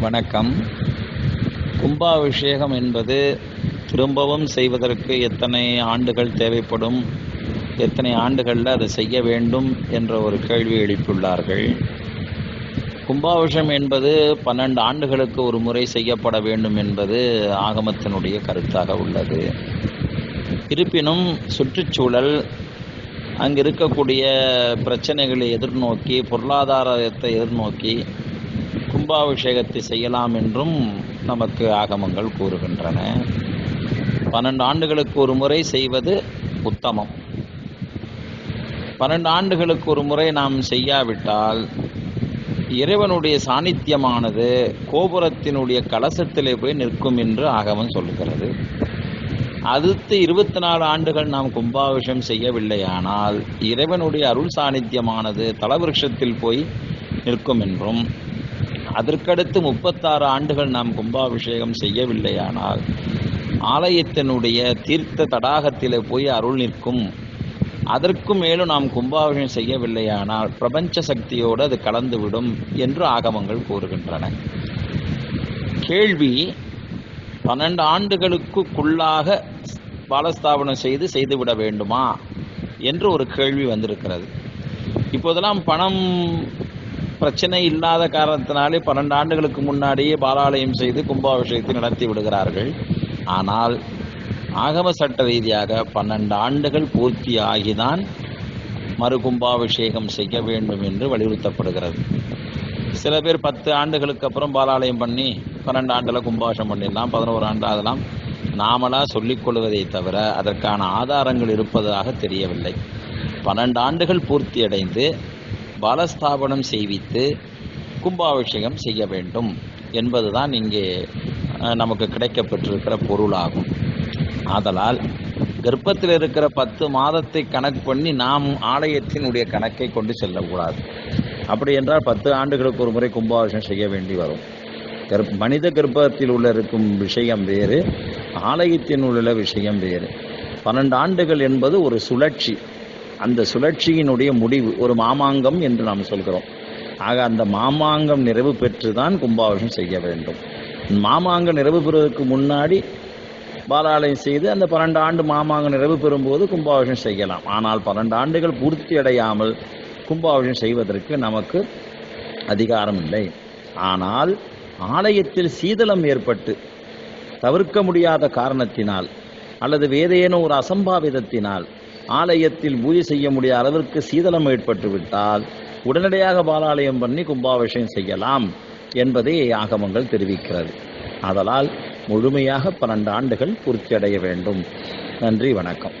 வணக்கம். கும்பாபிஷேகம் என்பது திரும்பவும் செய்வதற்கு எத்தனை ஆண்டுகள் தேவைப்படும் எத்தனை ஆண்டுகளில் அதை செய்ய வேண்டும் என்ற ஒரு கேள்வி எழுப்பியுள்ளார்கள். கும்பாபிஷேகம் என்பது பன்னெண்டு ஆண்டுகளுக்கு ஒரு முறை செய்யப்பட வேண்டும் என்பது ஆகமத்தினுடைய கருத்தாக உள்ளது. இருப்பினும் சுற்றுச்சூழல் அங்கு இருக்கக்கூடிய பிரச்சனைகளை எதிர்நோக்கி பொருளாதாரத்தை எதிர்நோக்கி கும்பாபிஷேகத்தை செய்யலாம் என்றும் நமக்கு ஆகமங்கள் கூறுகின்றன. பன்னெண்டு ஆண்டுகளுக்கு ஒரு முறை செய்வது உத்தமம். பன்னெண்டு ஆண்டுகளுக்கு ஒரு முறை நாம் செய்யாவிட்டால் இறைவனுடைய சாநித்தியமானது கோபுரத்தினுடைய கலசத்திலே போய் நிற்கும் என்று ஆகவன் சொல்லுகிறது. அடுத்து இருபத்தி நாலு ஆண்டுகள் நாம் கும்பாபிஷேகம் செய்யவில்லையானால் இறைவனுடைய அருள் சாநித்தியமானது தலவிருஷத்தில் போய் நிற்கும் என்றும் அதற்கடுத்து முப்பத்தாறு ஆண்டுகள் நாம் கும்பாபிஷேகம் செய்யவில்லையானால் ஆலயத்தினுடைய தீர்த்த தடாகத்தில் போய் அருள் நிற்கும். அதற்கும் மேலும் நாம் கும்பாபிஷேகம் செய்யவில்லையானால் பிரபஞ்ச சக்தியோடு அது கலந்துவிடும் என்று ஆகமங்கள் கூறுகின்றன. கேள்வி பன்னெண்டு ஆண்டுகளுக்குள்ளாக பாலஸ்தாபனம் செய்து செய்துவிட வேண்டுமா? என்று ஒரு கேள்வி வந்திருக்கிறது. இப்போதெல்லாம் பணம் பிரச்சனை இல்லாத காரணத்தினாலே பன்னெண்டு ஆண்டுகளுக்கு முன்னாடியே பாலாலயம் செய்து கும்பாபிஷேகத்தை நடத்தி விடுகிறார்கள். ஆனால் ஆகம சட்ட ரீதியாக பன்னெண்டு ஆண்டுகள் பூர்த்தி ஆகிதான் மறு கும்பாபிஷேகம் செய்ய வேண்டும் என்று வலியுறுத்தப்படுகிறது. சில பேர் பத்து ஆண்டுகளுக்கு அப்புறம் பாலாலயம் பண்ணி பன்னெண்டு ஆண்டில் கும்பாபிஷம் பண்ணிடலாம் பதினோரு ஆண்டு அதெல்லாம் நாமளா சொல்லிக்கொள்வதை தவிர அதற்கான ஆதாரங்கள் இருப்பதாக தெரியவில்லை. பன்னெண்டு ஆண்டுகள் பூர்த்தியடைந்து பாலஸ்தாபனம் செய்வித்து கும்பாபிஷேகம் செய்ய வேண்டும் என்பதுதான் இங்கே நமக்கு கிடைக்கப்பெற்றிருக்கிற பொருளாகும். ஆதலால் கர்ப்பத்தில் இருக்கிற பத்து மாதத்தை கணக்கு பண்ணி நாம் ஆலயத்தினுடைய கணக்கை கொண்டு செல்லக்கூடாது. அப்படி என்றால் பத்து ஆண்டுகளுக்கு ஒரு முறை கும்பாபிஷேகம் செய்ய வேண்டி வரும். கர்ப் மனித கர்ப்பத்தில் உள்ள இருக்கும் விஷயம் வேறு ஆலயத்தின் உள்ள விஷயம் வேறு. பன்னெண்டு ஆண்டுகள் என்பது ஒரு சுழற்சி. அந்த சுழற்சியினுடைய முடிவு ஒரு மாமாங்கம் என்று நாம் சொல்கிறோம். ஆக அந்த மாமாங்கம் நிறைவு பெற்று தான் கும்பாபிஷம் செய்ய வேண்டும். மாமாங்கம் நிறைவு பெறுவதற்கு முன்னாடி பாலாலயம் செய்து அந்த பன்னெண்டு ஆண்டு மாமாங்கம் நிறைவு பெறும்போது கும்பாபிஷம் செய்யலாம். ஆனால் பன்னெண்டு ஆண்டுகள் பூர்த்தி அடையாமல் கும்பாபிஷம் செய்வதற்கு நமக்கு அதிகாரம் இல்லை. ஆனால் ஆலயத்தில் சீதளம் ஏற்பட்டு தவிர்க்க முடியாத காரணத்தினால் அல்லது வேதேனும் ஒரு அசம்பாவிதத்தினால் ஆலயத்தில் பூஜை செய்ய முடியாத அளவிற்கு சீதளம் ஏற்பட்டு விட்டால் உடனடியாக பாலாலயம் பண்ணி கும்பாபிஷேகம் செய்யலாம் என்பதை ஆகமங்கள் தெரிவிக்கிறது. ஆதலால் முழுமையாக பன்னெண்டு ஆண்டுகள் பூர்த்தியடைய வேண்டும். நன்றி வணக்கம்.